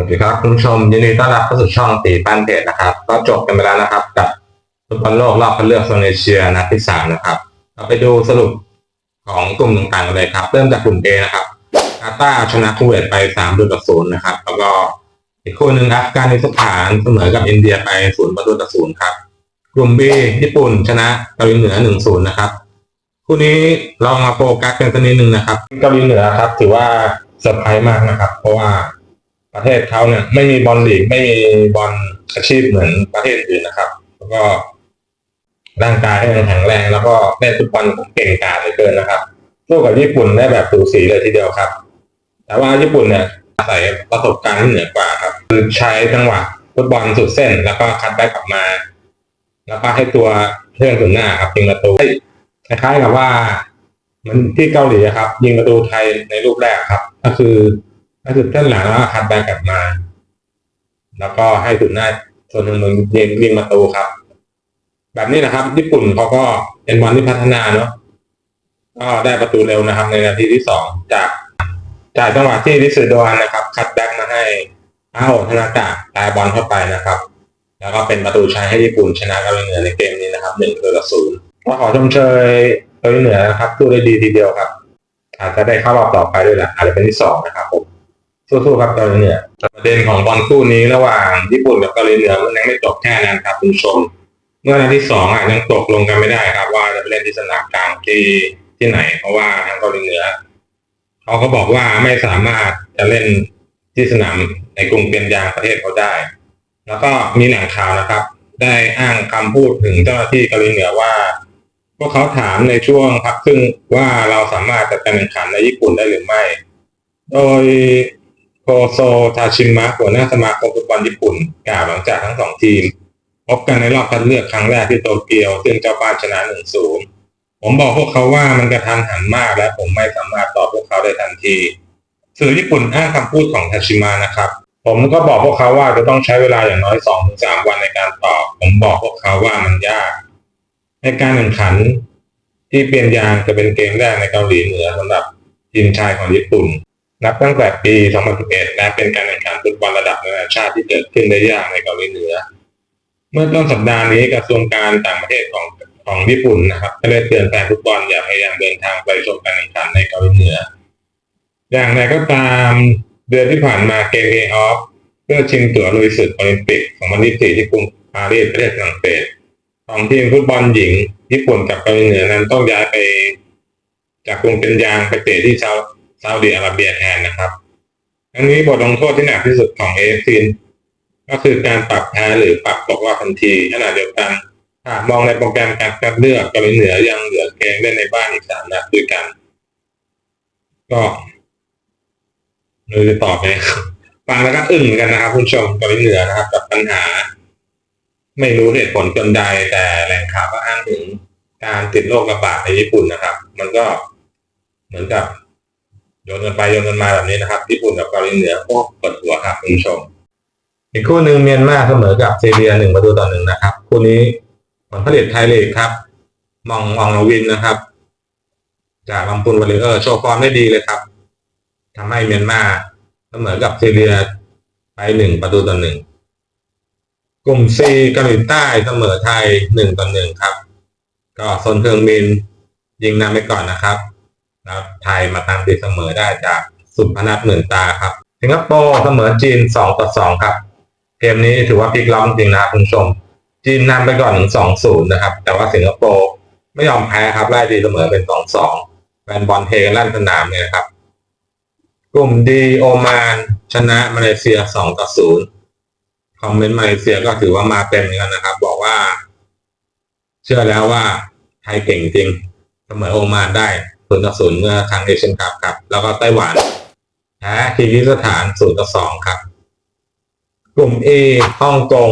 วัสดีครับคุณผู้ชมยินดีต้อนรับเข้าสู่ช่องตีปั้นเทศนะครับ ก็จบกันไปแล้วนะครับ กับฟุตบอลโลกรอบคัดเลือกโซนเอเชียนัดที่สามนะครับ เราไปดูสรุปของกลุ่มต่างๆกันเลยครับ เริ่มจากกลุ่ม A นะครับกาตาร์ชนะคูเวตไปสามประตูต่อศูนย์นะครับ แล้วก็อีกคู่หนึ่งอัฟกานิสถานเสมอกับอินเดียไปศูนย์ประตูต่อศูนย์ครับ กลุ่ม B ญี่ปุ่นชนะเกาหลีเหนือหนึ่งศูนย์นะครับคู่นี้เรามาโฟกัสกันสักนิดนึงนะครับเกาหลีเหนือครับ ถือว่าเซอร์ไพรส์มากนะครับ เพราะว่า ประเทศเขาเนี่ย ไม่มีบอลลีกไม่มีบอลอาชีพเหมือนประเทศอื่นนะครับ แล้วก็ร่างกายให้แข็งแรง แล้วก็เล่นฟุตบอลเก่งกาจเหลือเกินนะครับสู้กับญี่ปุ่นได้แบบสูสีเลยทีเดียวครับ แต่ว่าญี่ปุ่นเนี่ยอาศัยประสบการณ์ที่เหนือกว่าครับ คือใช้จังหวะฟุตบอลสุดเส้น แล้วก็คัดแบ็กลับมา แล้วก็ให้ตัวเพื่อนถึงหน้าครับยิงประตูคล้ายๆกับว่า มันที่เกาหลีครับ ยิงประตูไทยในรูปแรกครับ ก็คือ ก็คือเส้นหลังแล้วก็คัดแบ็กกลับมา แล้วก็ให้ถึงหน้าส่วนหนึ่งมึงยิงยิงประตูครับ แบบนี้นะครับ ญี่ปุ่นเขาก็เป็นบอลที่พัฒนาเนาะก็ได้ประตูเร็วนะครับ ในนาทีที่สองจากจากจังหวะที่ริสึโดานนะครับ คัดแบ็กมาให้อาโอธนากะตายบอลเข้าไปนะครับ แล้วก็เป็นประตูชัยให้ญี่ปุ่นชนะเกาหลีเหนือในเกมนี้นะครับหนึ่งต่อศูนย์ก็ขอชมเชยเกาหลีเหนือนะครับสู้ได้ดีทีเดียวครับ อาจจะได้เข้ารอบต่อไปด้วยแหละอาจจะเป็นที่สองนะครับผม สู้ๆครับเกาหลีเหนือประเด็นของบอลคู่นี้ระหว่างญี่ปุ่นกับเกาหลีเหนือมันยังไม่จบแค่นั้นครับคุณผู้ชม เมื่อนัดที่สองอะยังตกลงกันไม่ได้ครับ ว่าจะไปเล่นที่สนามกลางที่ที่ไหน เพราะว่าทางเกาหลีเหนือเขาก็บอกว่าไม่สามารถจะเล่นที่สนามในกรุงเปียนยางประเทศเขาได้ แล้วก็มีหนังข่าวนะครับ ได้อ้างคำพูดถึงเจ้าหน้าที่เกาหลีเหนือว่าพวกเขาถามในช่วงพักครึ่งว่าเราสามารถจัดการแข่งขันในญี่ปุ่นได้หรือไม่ โดย โคโซทาชิมะหัวหน้าสมาคมฟุตบอลญี่ปุ่น กล่าวหลังจากทั้งสองทีม พบกันในรอบคัดเลือกครั้งแรกที่โตเกียว ซึ่งเจ้าบ้านชนะ1-0ผมบอกพวกเขาว่ามันกระทันหันมากและผมไม่สามารถตอบพวกเขาได้ทันที สื่อญี่ปุ่นอ้างคำพูดของทาชิมะนะครับ ผมก็บอกพวกเขาว่าจะต้องใช้เวลาอย่างน้อยสองถึงสามวันในการตอบ ผมบอกพวกเขาว่ามันยาก ในการแข่งขัน ที่เปลี่ยนยางจะเป็นเกมแรกในเกาหลีเหนือสำหรับทีมชายของญี่ปุ่น นับตั้งแต่ปี 2011และเป็นการแข่งขันฟุตบอลระดับนานาชาติที่เกิดขึ้นได้ยากในเกาหลีเหนือ เมื่อต้นสัปดาห์นี้กระทรวงการต่างประเทศของของญี่ปุ่นนะครับก็ได้เตือนแฟนฟุตบอลอย่าพยายามเดินทางไปชมการแข่งขันในเกาหลีเหนือ อย่างไรก็ตามเดือนที่ผ่านมาเกมเอออฟเพื่อชิงตั๋วลุยศึกโอลิมปิก 2024 ที่กรุงปารีสประเทศฝรั่งเศสของทีมฟุตบอลหญิง ญี่ปุ่นกับเกาหลีเหนือนั้นต้องย้ายไป จากกรุงเป็นยางไปเตะที่ซาอุ ซาอุดิอาระเบียแทนนะครับทั้งนี้บทลงโทษที่หนักที่สุดของเอฟซีก็คือการปรับแพ้หรือปรับตกรอบทันทีขณะเดียวกันหากมองในโปรแกรมการคัดเลือกเกาหลีเหนือยังเหลือเกมเล่นในบ้านอีกสามนัดด้วยกัน ก็ไม่รู้จะตอบไงฟังแล้วก็อึ้งกันนะครับ คุณชมเกาหลีเหนือนะครับ กับปัญหา ไม่รู้เหตุผลจนใดแต่แหล่งข่าวก็อ้างถึงการติดโรคระบาดในญี่ปุ่นนะครับ มันก็เหมือนกับ ยนกันไปโยนกันมาแบบนี้นะครับญี่ปุ่นกับเกาหลีเหนือโอ้ปวดหัวครับคุณผู้ชม อีกคู่หนึ่งเมียนมาเสมอกับเซเรียหนึ่งประตูต่อหนึ่งนะครับ คู่นี้ผลผลิตไทยลีกครับ มองมองวินนะครับ จากลำพูนวอลเลเยอร์โชว์ฟอร์มได้ดีเลยครับทำให้เมียนมาเสมอกับเซเรียไปหนึ่งประตูต่อหนึ่งกลุ่มซีเกาหลีใต้เสมอไทยหนึ่งต่อหนึ่งครับ ก็ซนเทิงมินยิงนำไปก่อนนะครับ แล้วไทยมาตามตีเสมอได้จากสุพนัทหมื่นตาครับ สิงคโปร์เสมอจีนสองต่อสองครับ เกมนี้ถือว่าพลิกล็อกจริงนะคุณผู้ชม จีนนำไปก่อนถึงสองศูนย์นะครับ แต่ว่าสิงคโปร์ไม่ยอมแพ้ครับไล่ตีเสมอเป็นสองสองแฟนบอลเทกันลั่นสนามเนี่ยครับ กลุ่มดีโอมานชนะมาเลเซียสองต่อศูนย์คอมเมนต์มาเลเซียก็ถือว่ามาเต็มกันนะครับ บอกว่า เชื่อแล้วว่าไทยเก่งจริงเสมอโอมานได้ ศูนย์ต่อศูนย์เมื่อครั้งเอเชียนคัพครับ แล้วก็ไต้หวันแพ้คีร์กิสถานศูนย์ต่อสองครับ กลุ่ม A ฮ่องกง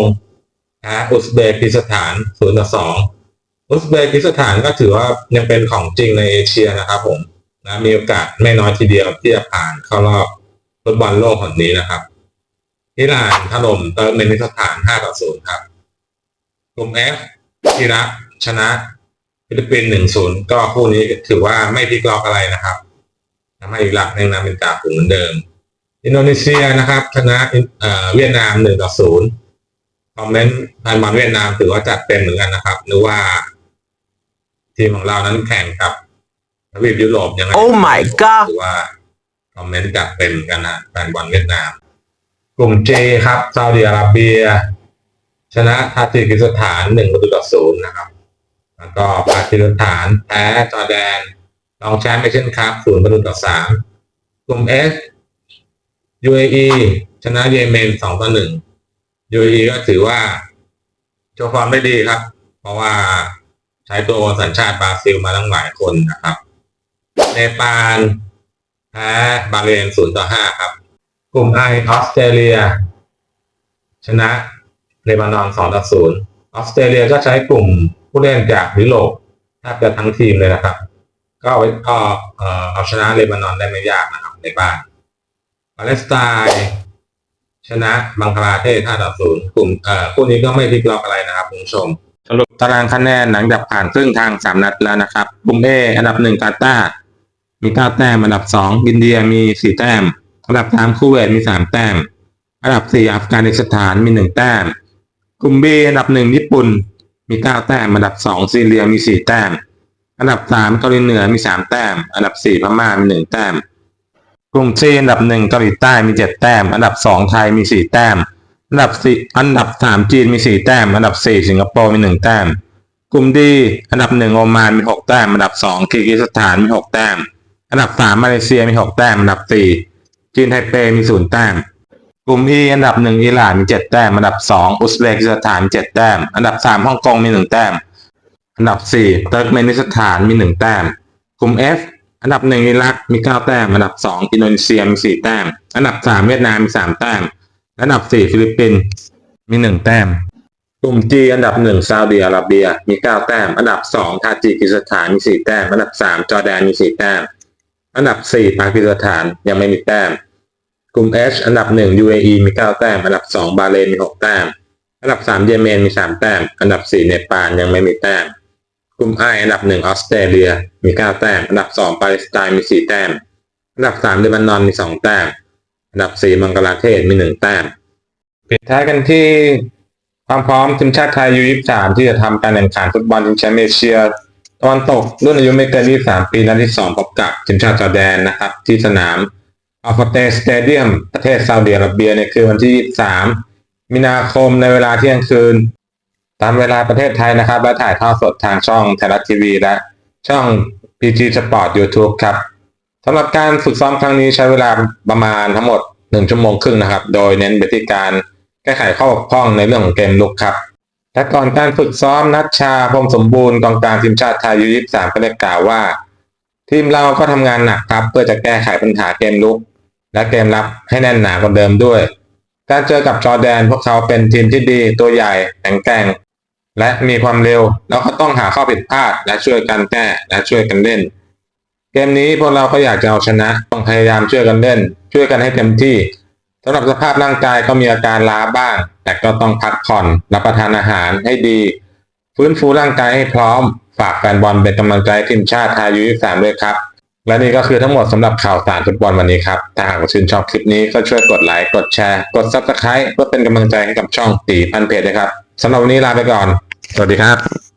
แพ้อุซเบกิสถานศูนย์ต่อสองอุซเบกิสถานก็ถือว่ายังเป็นของจริงในเอเชียนะครับผมนะมีโอกาสไม่น้อยทีเดียวที่จะผ่านเข้ารอบฟุตบอลโลกคนนี้นะครับอิหร่านถล่มเติร์กเมนิสถาน5ต่อ0ครับ กลุ่ม F อิรักชนะ ฟิลิปปินส์1-0ก็คู่นี้ถือว่าไม่พลิกล็อกอะไรนะครับทำให้อิรักยังนำเป็นจ่าฝูงเหมือนเดิม อินโดนีเซียนะครับ ชนะเอ่อเวียดนามหนึ่งต่อศูนย์คอมเมนต์แฟนบอลเวียดนามถือว่าจัดเต็มเหมือนกันนะครับนึกว่า ทีมของเรานั้นแข่งกับทวีปยุโรปยังไง Oh my god ถือว่าคอมเมนต์จัดเต็มเหมือนกันนะแฟนบอลเวียดนาม กลุ่มเจครับซาอุดิอาระเบีย ชนะทาจิกิสถานหนึ่งประตูต่อศูนย์นะครับ แล้วก็ปากีสถานแพ้จอร์แดนรองแชมป์เอเชียนคัพศูนย์ประตูต่อสามกลุ่มเอส UAE ชนะเยเมนสองต่อหนึ่ง UAE ก็ถือว่าโชว์ฟอร์มได้ดีครับ เพราะว่าใช้ตัวสัญชาติบราซิลมาตั้งหลายคนนะครับเนปาลแพ้บาเรนศูนย์ต่อห้าครับ กลุ่มไอออสเตรเลีย ชนะเลบานอนสองต่อศูนย์ออสเตรเลียก็ใช้กลุ่ม ผู้เล่นจากยุโรปแทบจะทั้งทีมเลยนะครับ ก็เอาไว้ก็เอ่อเอาชนะเลบานอนได้ไม่ยากนะครับในบ้านปาเลสไตน์ชนะบังคลาเทศ5ต่อ0กลุ่มเอ่อคู่นี้ก็ไม่พลิกล็อกอะไรนะครับคุณผู้ชมสรุปตารางคะแนนหลังจากผ่านครึ่งทางสามนัดแล้วนะครับกลุ่ม A อันดับหนึ่งกาตาร์มีเก้าแต้ม อันดับสองอินเดียมีสี่แต้ม อันดับสามคูเวตมีสามแต้ม อันดับสี่อัฟกานิสถานมีหนึ่งแต้ม กลุ่ม B อันดับหนึ่งญี่ปุ่น มีเก้าแต้ม อันดับสองซีเรียมีสี่แต้ม อันดับสามเกาหลีเหนือมีสามแต้ม อันดับสี่พม่ามีหนึ่งแต้ม กลุ่ม C อันดับหนึ่งเกาหลีใต้มีเจ็ดแต้ม อันดับสองไทยมีสี่แต้ม อันดับสี่อันดับสามจีนมีสี่แต้ม อันดับสี่สิงคโปร์มีหนึ่งแต้ม กลุ่มดี อันดับหนึ่งโอมานมีหกแต้ม อันดับสองคิร์กิสถานมีหกแต้ม อันดับสามมาเลเซียมีหกแต้ม อันดับสี่จีนไทเปมีศูนย์แต้ม กลุ่ม E อันดับหนึ่งอิหร่านมีเจ็ดแต้ม อันดับสองอุซเบกิสถานมีเจ็ดแต้ม อันดับสามฮ่องกงมีหนึ่งแต้ม อันดับสี่เติร์กเมนิสถานมีหนึ่งแต้ม กลุ่ม F อันดับหนึ่งอิรักมีเก้าแต้ม อันดับสองอินโดนีเซียมีสี่แต้ม อันดับสามเวียดนามมีสามแต้ม อันดับสี่ฟิลิปปินส์มีหนึ่งแต้ม กลุ่ม G อันดับหนึ่งซาอุดิอาระเบียมีเก้าแต้ม อันดับสองทาจิกิสถานมีสี่แต้ม อันดับสามจอร์แดนมีสี่แต้ม อันดับสี่ปากีสถานยังไม่มีแต้ม กลุ่ม H อันดับหนึ่ง UAE มีเก้าแต้ม อันดับสองบาเรนมีหกแต้ม อันดับสามเยเมนมีสามแต้ม อันดับสี่เนปาลยังไม่มีแต้ม กลุ่ม I อันดับหนึ่งออสเตรเลียมีเก้าแต้ม อันดับสองปาเลสไตน์มีสี่แต้ม อันดับสามเลบานอนมีสองแต้ม อันดับสี่บังกลาเทศมีหนึ่งแต้ม ปิดท้ายกันที่ความพร้อมทีมชาติไทยยู23ที่จะทำการแข่งขันฟุตบอลชิงแชมป์เอเชียตะวันตกรุ่นอายุไม่เกิน23 ปีนัดที่ 2 พบกับทีมชาติจอร์แดนนะครับที่สนาม อัลฟาเตสเตเดียมประเทศซาอุดิอาระเบียในคืนวันที่ 23 มีนาคมในเวลาเที่ยงคืน ตามเวลาประเทศไทยนะครับ และถ่ายทอดสดทางช่องไทยรัฐทีวีและช่อง PG Sport YouTube ครับสำหรับการฝึกซ้อมครั้งนี้ใช้เวลาประมาณทั้งหมด 1 ชั่วโมงครึ่งนะครับ โดยเน้นไปที่การแก้ไขข้อบกพร่องในเรื่องของเกมลุกครับและก่อนการฝึกซ้อมนัชชาพรมสมบูรณ์กองกลางทีมชาติไทยยู23ก็ได้กล่าวว่า ทีมเราก็ทำงานหนักครับ เพื่อจะแก้ไขปัญหาเกมลุก และเกมรับให้แน่นหนากว่าเดิมด้วย การเจอกับจอแดนพวกเขาเป็นทีมที่ดีตัวใหญ่แข็งแกร่ง และมีความเร็วแล้วก็ต้องหาข้อผิดพลาด และช่วยกันแก้และช่วยกันเล่น เกมนี้พวกเราก็อยากจะเอาชนะต้องพยายามช่วยกันเล่น ช่วยกันให้เต็มที่สำหรับสภาพร่างกายก็มีอาการล้าบ้าง แต่ก็ต้องพักผ่อนรับประทานอาหารให้ดี ฟื้นฟูร่างกายให้พร้อม ฝากแฟนบอลเป็นกำลังใจทีมชาติไทยยูยี่สามด้วยครับ และนี่ก็คือทั้งหมดสำหรับข่าวสารฟุตบอลวันนี้ครับถ้าหากชื่นชอบคลิปนี้ก็ช่วยกดไลค์กดแชร์กด Subscribe เพื่อเป็นกำลังใจให้กับช่องตีพันเพจนะครับสำหรับวันนี้ลาไปก่อน สวัสดีครับ